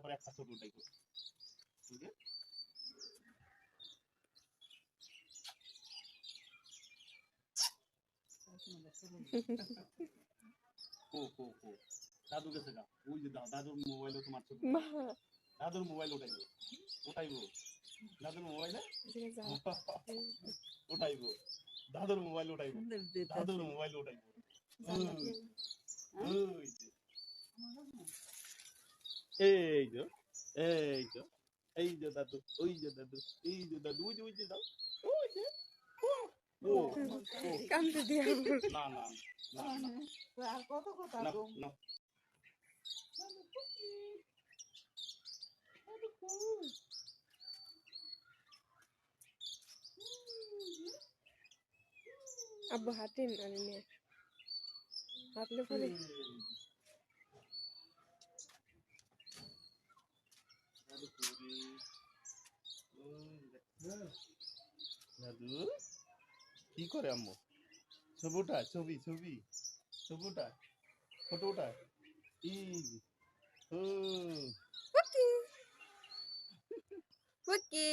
তারপরে একটা ছোট উঠাইবো বুঝলে কো কো কো দাদু গেছে গা। ওই যে দা- দাদুর মোবাইলে তোমার ছবি মা। দাদুর মোবাইল উঠাইবো উঠাইবো দাদুর মোবাইলে উঠাইবো দাদুর মোবাইল উঠাইবো দাদুর মোবাইল উঠাইবো ওই, ওই যে। এই যে এই যে এই যে দাদু ওই যে দাদু এই যে দাদু ওই যে ওই যে দাও ওই যে ও ও ও। কান্দে দিয়া না না না না কত কথা না আব্বু আমি নিয়ে হাঁটলে পরে দাদু? কি করে আম্মু? ছবিটা ছবি ছবি ছবিটা ফটোটা ই ও ফুকি ফুকি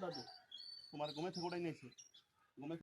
দাদু। তোমার ঘুমে থেকে ওটাই নিয়েছে। ঘুমে